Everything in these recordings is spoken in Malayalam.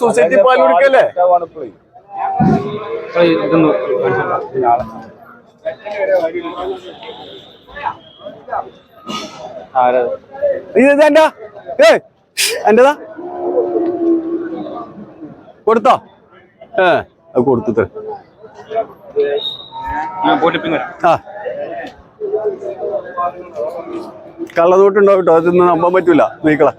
സൊസൈറ്റി പാൽ കൊടുക്കല്ലേ? ഇതെന്താ ഏ എന്റെതാ? കൊടുത്തോ? ഏ അത് കൊടുത്തു കള്ളതോട്ടുണ്ടോ കേട്ടോ? അതൊന്നും നമ്പാൻ പറ്റൂല നീക്കള.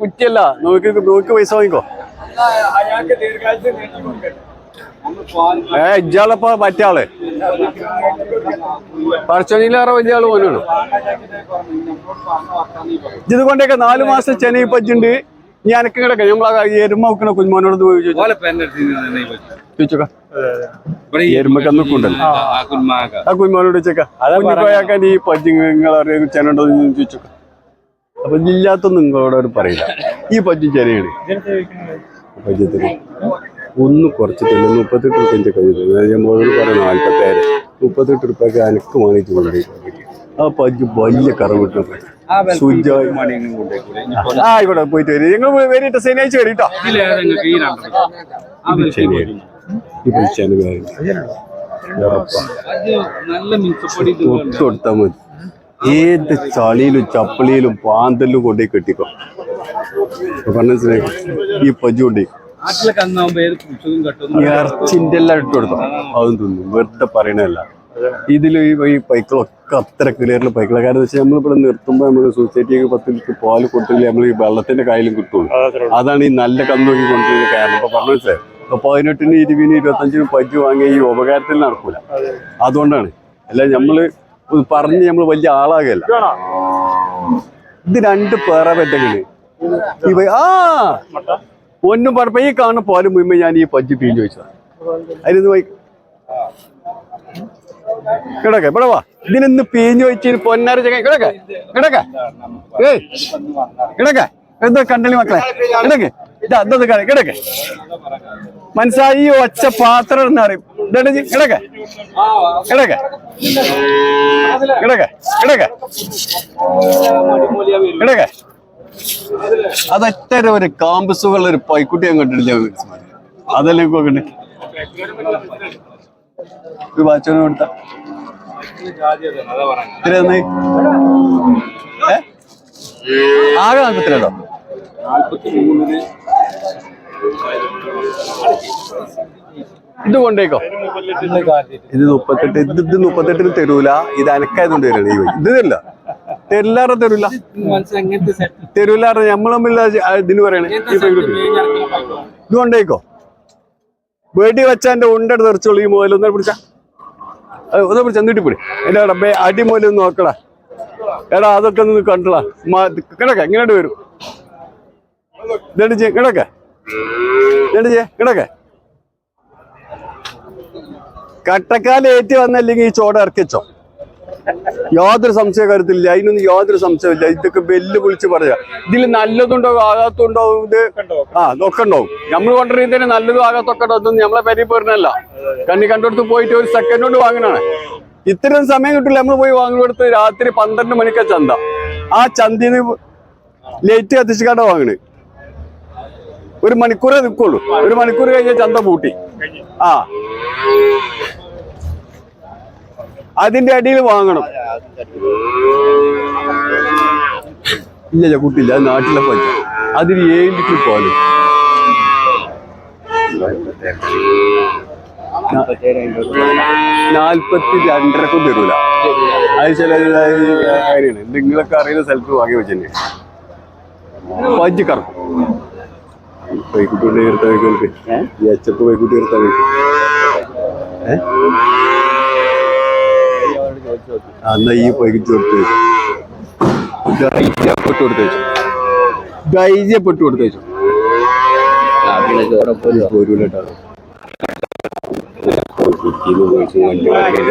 കുറ്റിയല്ല നോക്കി നോക്കി പൈസ വാങ്ങിക്കോ. ഏ ഇജ്ജാളപ്പോ മറ്റേ ആൾ. പറച്ചോനിയിലേറെ വലിയ ആൾ പോനാണ് ഇത് കൊണ്ടൊക്കെ നാലു മാസം ചെന്നൈ പറ്റുണ്ട് ഇനി അനക്ക് കിടക്കാം ഞമ്മളെ എരുമ വെക്കണ കുഞ്ഞുമോനോട് പോയി. ചോദിച്ചോക്കാം. ആ. ആ കുഞ്ഞുമോനോട് ചോദിച്ചേക്കാം. കുഞ്ഞിക്കോയാക്കാൻ ഈ പജ്ജി നിങ്ങളെ ചെന്നുണ്ടോ ചോദിച്ചോക്കാം. അപ്പൊ ഇല്ലാത്തൊന്നും നിങ്ങളോട് അവർ പറയില്ല. ഈ പറ്റി ചെറിയാണ്. ഒന്ന് കുറച്ചിട്ടില്ല മുപ്പത്തെട്ട് റുപ്യന്റെ കഴിഞ്ഞു മോളോട് പറഞ്ഞു നാൽപ്പത്തേഴ് മുപ്പത്തെട്ട് റുപ്യൊക്കെ അനക്ക് വാങ്ങിച്ചു കൊണ്ടുപോയി ആ പജ്ജി വലിയ സുജായി? ഇനി ആ ആയിക്കോട്ടെ പോയിട്ട് വരും നിങ്ങൾ വേറിട്ട് ശനിയാഴ്ച. വരിട്ടോ ശനിയാഴ്ച. കൊടുത്താൽ മതി. ഏത് ചളിയിലും ചപ്പളിയിലും പാന്തലിലും കൊണ്ടി കെട്ടിക്കോ. പറഞ്ഞ ഈ പജ്ജു കൊണ്ടേ ഇറച്ചിന്റെ എല്ലാം ഇട്ട് കൊടുത്തോ. അതും തിന്നും. വെറുതെ പറയണല്ല ഇതിൽ ഈ പൈക്കളൊക്കെ അത്ര ക്ലിയറിൽ പൈക്കളെ. കാരണം വെച്ചാൽ നമ്മളിവിടെ നിർത്തുമ്പോൾ നമ്മൾ സൊസൈറ്റിക്ക് പത്ത് ലിറ്റർ പാൽ കൊടുത്തില്ല നമ്മൾ ഈ വെള്ളത്തിന്റെ കയ്യിലും കിട്ടുള്ളൂ. അതാണ് ഈ നല്ല കന്നോക്കി കൊണ്ടുവരുന്ന കാരണം ഇപ്പൊ പറഞ്ഞു വെച്ചാൽ ഇപ്പൊ പതിനെട്ടിന് ഇരുപതിന് ഇരുപത്തഞ്ചിന് പജ്ജു വാങ്ങിയ ഈ ഉപകാരത്തിൽ നടക്കൂല. അതുകൊണ്ടാണ്. അല്ല നമ്മൾ പറഞ്ഞ് നമ്മൾ വലിയ ആളാകല്ല ഇത് രണ്ട് പേറ പറ്റങ്ങൾ ഈ പൈ- ആ ഒന്നും പറഞ്ഞപ്പോ ഈ കാണുന്ന പോലും മുമ്പ് ഞാൻ ഈ പജ്ജി പീൻ ചോദിച്ചു അതിന് പോയി. കിടക്ക ഇവിടെ വാ. ഇതിനൊന്ന് പീഞ്ഞു വെച്ച് പൊന്നാര ചങ്ങ കിടക്ക കിടക്ക. ഏയ് കിടക്ക. എന്താ കണ്ടളി മക്കളെ? കിടക്ക്. ഇതാ ഇതൊന്ന് കളി കിടക്കെ. മനസ്സായി ഒച്ച പാത്രം എന്ന് അറിയും ഇതാണ് കിടക്കെ. കിടക്ക. കിടക്ക കിടക്ക. കിടക്ക. അതൊറ്റ ഒരു കാമ്പസുകളുള്ള ഒരു പൈക്കുട്ടി ഞാൻ കണ്ടിട്ടില്ല അതെല്ലാം ഇപ്പൊ കണ്ട്? ഒരു വാച്ചോന് ആകെ നാൽപ്പത്തിരണ്ടോ ഇത് കൊണ്ടേക്കോ. ഇത് മുപ്പത്തെട്ട് ഇത് ഇത് മുപ്പത്തെട്ടിന് തരൂല. ഇത് അനക്കായതുകൊണ്ട് വഴി. ഇത് തരില്ല. തരില്ലാറ തരൂല. തരൂലാറ നമ്മൾ തമ്മിൽ ഇതിന് പറയണേ. ഇത് കൊണ്ടേക്കോ. വേടി വെച്ചാന്റെ ഉണ്ടടെ തെറിച്ചോളൂ ഈ മുതൽ ഒന്നര പിടിച്ച ഒന്ന് പിടിച്ച. എന്നിട്ട് പിടി. എന്റെ ഡബ്ബെ അടിമൂലം നോക്കടാ. എടാ അതൊക്കെ ഒന്ന് കണ്ടടാ. കിടക്ക. എങ്ങനെയായിട്ട് വരും. ഇതേണ്ട് കിടക്ക്. കിടക്ക. കിടക്ക് കിടക്ക വന്നല്ലെങ്കിൽ ഈ ചോട ഇറക്കിച്ചോ യാതൊരു സംശയ കരുത്തില്ല അതിനൊന്നും യാതൊരു സംശയമില്ല ഇതൊക്കെ വെല്ല് വിളിച്ച് പറയാ. ഇതിൽ നല്ലതുണ്ടാവും ആകാത്തുണ്ടാവും ഇത്? ആ ഒക്കെ ഉണ്ടാവും. നമ്മൾ കൊണ്ടുവരുന്നതിന് നല്ലതും ആകാത്തൊക്കെ ഉണ്ടാവും. നമ്മളെ പരി പോരണല്ല കണ്ണി കണ്ടെടുത്ത് പോയിട്ട് ഒരു സെക്കൻഡ് കൊണ്ട് വാങ്ങണാണ് ഇത്രയും സമയം കിട്ടില്ല നമ്മൾ പോയി വാങ്ങിയെടുത്ത് രാത്രി പന്ത്രണ്ട് മണിക്കാ ചന്ത. ആ ചന്തീന്ന് ലേറ്റ് കത്തിച്ചിക്കാണ്ട വാങ്ങണ്. ഒരു മണിക്കൂറേ നിൽക്കുള്ളൂ ഒരു മണിക്കൂർ കഴിഞ്ഞ ചന്ത പൂട്ടി. ആ. അതിന്റെ അടിയിൽ വാങ്ങണം. ഇല്ല കുട്ടിയില്ല. നാട്ടിലെ പഞ്ച. അതിന് ഏഴ് പോലും. നാൽപ്പത്തി രണ്ടരക്കും തരൂല. അത് ചില കാര്യമാണ് നിങ്ങളൊക്കെ അറിയുന്ന സ്ഥലത്ത് വാങ്ങി വെച്ചു കറക്കും. പൈക്കുട്ടി എടുത്താൽ വയ്ക്കും ഈ അച്ചപ്പ് വൈകുട്ടി എടുത്താൽ വയ്ക്കും എന്നാ ഈ പൈക്കിച്ച് കൊടുത്ത് ധൈര്യപ്പെട്ട് കൊടുത്ത് വെച്ചു. ധൈര്യപ്പെട്ട് കൊടുത്ത് വെച്ചു. പോരൂലട്ടാണ്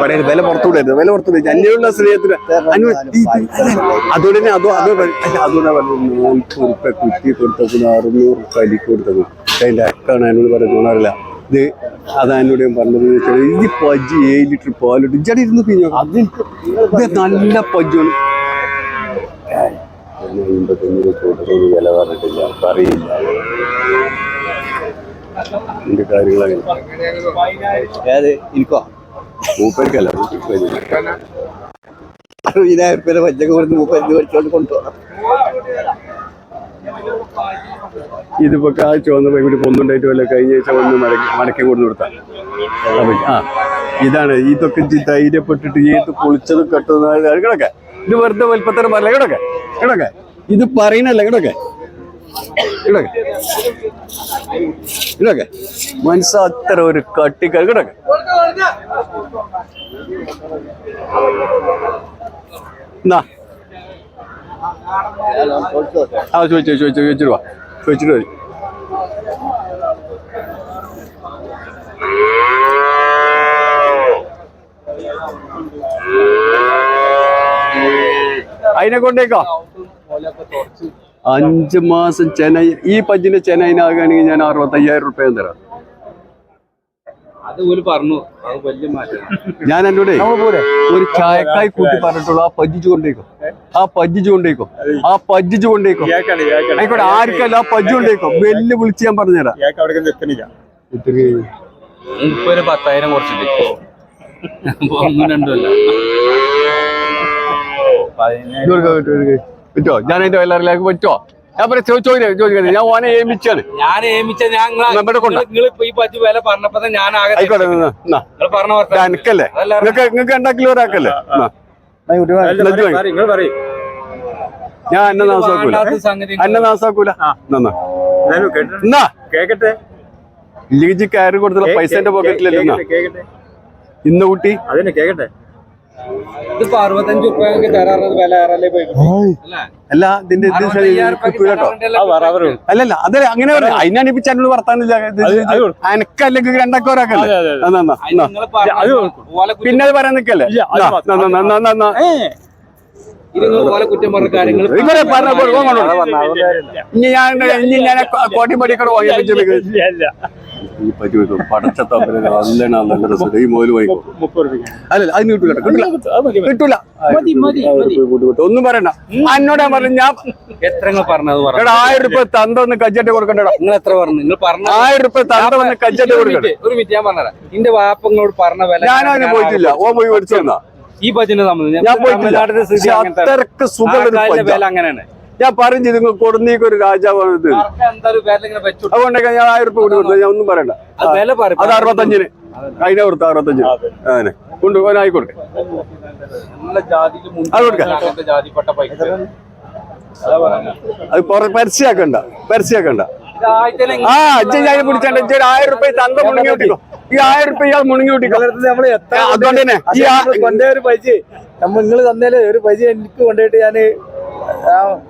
പറയുന്നത് വില പുറത്തുവിടരുത് വില പുറത്തുവിടരുത് അന്യുള്ള സ്നേഹത്തിന് അനു- ഈ- അതുകൊണ്ട് തന്നെ അതോ അതോ അതുകൊണ്ട് നൂറ്റി ഉറുപ്പ കുറ്റി കൊടുത്തപ്പോൾ അറുന്നൂറ് കലിക്ക് കൊടുത്തത് അതിന്റെ അക്കാണ് എന്നോട് പറയുന്നത് അറിയില്ല ഇത് അതാ എന്നോട് ഞാൻ പറഞ്ഞത് ഇത് പജ്ജി ഏഴ് ലിറ്റർ പാലിട്ട് ഇജടി ഇരുന്ന് പിഞ്ഞോ ഇത് നല്ല പജ്ജാണ് അമ്പത്തഞ്ചിന് ചോദിച്ചതിന് വില പറഞ്ഞിട്ടില്ല പറയില്ല ഇതിന്റെ കാര്യങ്ങളങ്ങനെ ഏത്? എനിക്കോ? മൂപ്പർക്കല്ല മൂപ്പർക്ക്. അറുപതിനായിരം റുപ്യ പച്ചക്ക് കൊടുത്ത് മുപ്പത്തഞ്ച് പഠിച്ചോണ്ട് കൊണ്ടുപോകാം ഇതിപ്പോ ആ ചുവന്ന പൈപ്പിട്ട് പൊന്നുണ്ടായിട്ട് വല്ല കഴിഞ്ഞ ആഴ്ച വന്ന് മടക്കി മടക്കി കൊണ്ടു കൊടുത്താൽ ആ ഇതാണ് ഇതൊക്കെ ധൈര്യപ്പെട്ടിട്ട് ഏത് പൊളിച്ചതും കെട്ടുന്ന കിടക്കെ ഇത് വെറുതെ വലിപ്പത്തരം പറയല കിടക്കെ കിടക്കെ ഇത് പറയണല്ലേ കിടക്കെ കിടക്കെ കിടക്കെ മനസ്സ് ഒരു കട്ടിക്ക കിടക്ക ആ ചോദിച്ചു ചോദിച്ചു ചോദിച്ചിട്ട് വാ ചോദിച്ചിട്ട് വരും അതിനെ കൊണ്ടേക്കോ? അഞ്ച് മാസം ചെന്നൈ ഈ പഞ്ചിന്റെ ചെന്നൈനാകുകയാണെങ്കിൽ ഞാൻ അറുപത്തയ്യായിരം റുപ്യ തരാം. അത് പോലും പറഞ്ഞു. അത് വലിയ മാറ്റം. ഞാൻ എന്നോട് ഒരു ചായക്കായി കൂട്ടി പറഞ്ഞിട്ടുള്ളൂ ആ പജ്ജിച്ചു കൊണ്ടേക്കും. ആ പജ്ജിച്ചു കൊണ്ടേക്കും. ആ പജ്ജിച്ചു കൊണ്ടേക്കും. ആയിക്കോട്ടെ ആർക്കല്ല ആ പജ്ജു കൊണ്ടേക്കും. വെല്ല് വിളിച്ച് ഞാൻ പറഞ്ഞുതരാം. പത്തായിരം കുറച്ചിട്ട്. ഒന്നും പറ്റോ ഞാൻ അതിന്റെ എല്ലാവരിലേക്ക് പറ്റോ ഞാൻ പറയാം ചോദിക്കുന്നത് ഞാൻ ഓനെ ഏമിച്ചാണ് ഞാൻ ഏമിച്ച ഞാൻ വില പറഞ്ഞപ്പോ ഞാൻ ആയിക്കോട്ടെ അതല്ല. നിങ്ങൾക്ക് നിങ്ങൾക്ക് രണ്ടാക്കിലോ ഒരാക്കല്ലേ. ഞാൻ എന്നെ നാസാക്കൂല. എന്നെ നാസാക്കൂല. കേക്കട്ടെ. ഇല്ലെങ്കിൽ കയറി കൊടുത്തുള്ള പൈസ എന്റെ പോക്കറ്റിലല്ലേ ഇന്ന് കൂട്ടി. അതിനെ കേക്കട്ടെ. ഇതിപ്പോ അറുപത്തഞ്ച് റുപ്യക്ക് തരാറുള്ളത് വില ഏറല്ലേ പോയി അല്ലേ? അല്ല ഇതിന്റെ കേട്ടോ? അല്ലല്ല അതെ അങ്ങനെ അതിനാണ് ഇപ്പൊ ചാനൽ വർത്താനില്ല അനക്കല്ലെങ്കിൽ രണ്ടൊക്കെ ഒരാക്കല്ലേ പിന്നെ അത് പറയാൻ നിക്കല്ലേ. ഇനി ഞാൻ ഇനി ഞാൻ കോട്ടി പടിക്കട ഈ പറ്റി വെക്കും പടച്ച തമ്പനെ നല്ലാണ് നല്ല രസം ഈ മുതൽ വാങ്ങിക്കോ അല്ല അതിന് കിട്ടൂല. കിട്ടൂല. ഒന്നും പറയണ്ട. എന്നോട് ഞാൻ പറഞ്ഞു ഞാൻ എത്ര പറഞ്ഞത് എടാ ആയിരം രൂപ തന്ത ഒന്ന് കജ്ജട്ട് കൊടുക്കണ്ടടാ. നിങ്ങൾ എത്ര പറഞ്ഞു? നിങ്ങൾ പറഞ്ഞ ആയിരം രൂപ തന്ത ഒന്ന് കജ്ജട്ട് കൊടുക്കണ്ടേ. ഒരു മിനിറ്റ് ഞാൻ എന്റെ വാപ്പങ്ങളോട് പറഞ്ഞ വില ഞാനതിന് പോയിട്ടില്ല. ഓ പോയി മേടിച്ചു തന്നാ. ഈ ഭജന സംബന്ധിച്ച് ഞാൻ പോയിട്ടില്ല. അത്രയ്ക്ക് പഞ്ചാ. വില അങ്ങനെയാണ്. ഞാൻ പറഞ്ഞു ചെയ്തു നിങ്ങൾ കൊടുന്നീക്ക് ഒരു രാജാവാണ് ഇത്. അതുകൊണ്ടൊക്കെ ഞാൻ ആയിരം രൂപ കൂടി കൊടുത്തു. ഞാൻ ഒന്നും പറയണ്ട. അത് വില പറയും അത് അറുപത്തഞ്ചിന്. അതിനെ കൊടുത്തു അറുപത്തഞ്ചിന്. അങ്ങനെ കൊണ്ട് ആയിക്കോട്ടെ അത് കൊടുക്കാം. അതാ പരസ്യാക്കണ്ട പരസ്യാക്കണ്ട ആ അച്ഛൻ ഞാൻ പിടിച്ചാണ്ട് ഇച്ചൊരു ഒരു ആയിരം റുപ്യ തന്ത മുണങ്ങി കൂട്ടിക്കോ. ഈ ആയിരം റുപ്യ ഇയാൾ മുണങ്ങി കൂട്ടിക്കോ. അതുകൊണ്ട് തന്നെ ഈ ആ- കൊണ്ടേ ഒരു പൈസ നിങ്ങൾ തന്നേൽ ഒരു പൈസ എനിക്ക് കൊണ്ടുപോയിട്ട് ഞാൻ ആ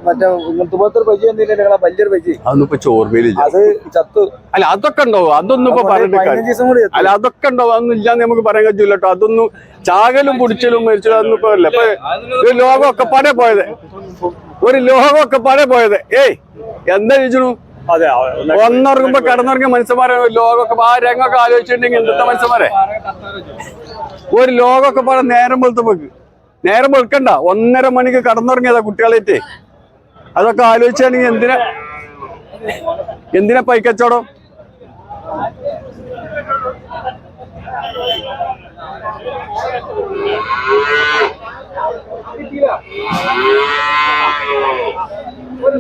മറ്റേ ഇങ്ങനത്തെ പോലത്തെ ഒരു പൈസ തന്നില്ല നിങ്ങളെ വലിയൊരു പൈസ അതൊന്നും ഇപ്പൊ ചോർമയിലില്ല അത് ചത്തു. അല്ല അതൊക്കെ ഉണ്ടാവും. അതൊന്നും ഇപ്പൊ പറഞ്ഞിട്ട് അല്ല അതൊക്കെ ഉണ്ടാവും. അതൊന്നും ഇല്ലാന്ന് നമുക്ക് പറയാൻ കഴിയില്ല കേട്ടോ. അതൊന്നും ചാകലും കുടിച്ചലും മരിച്ചലും അതൊന്നും ഇപ്പൊ അല്ല ഇപ്പൊ ഒരു ലോകമൊക്കെ പാടെ പോയത്. ഒരു ലോകമൊക്കെ പാടെ പോയത്. ഏയ് എന്താ ചോദിച്ചു അതെ ഒന്നുറങ്ങുമ്പോ കിടന്നുറങ്ങിയ മനുഷ്യന്മാരെ ലോകമൊക്കെ ആ രംഗമൊക്കെ ആലോചിച്ചിട്ടുണ്ടെങ്കിൽ എന്തൊക്കെ മനുഷ്യന്മാരെ? ഒരു ലോകമൊക്കെ പാടെ നേരം വെളുത്തപ്പോക്ക് നേരം വെളുക്കണ്ട. ഒന്നര മണിക്ക് കടന്നുറങ്ങിയതാ കുട്ടികളേറ്റ് അതൊക്കെ ആലോചിച്ചാണെങ്കിൽ എന്തിനാ എന്തിനാ പൈക്കച്ചവടം? ഒരു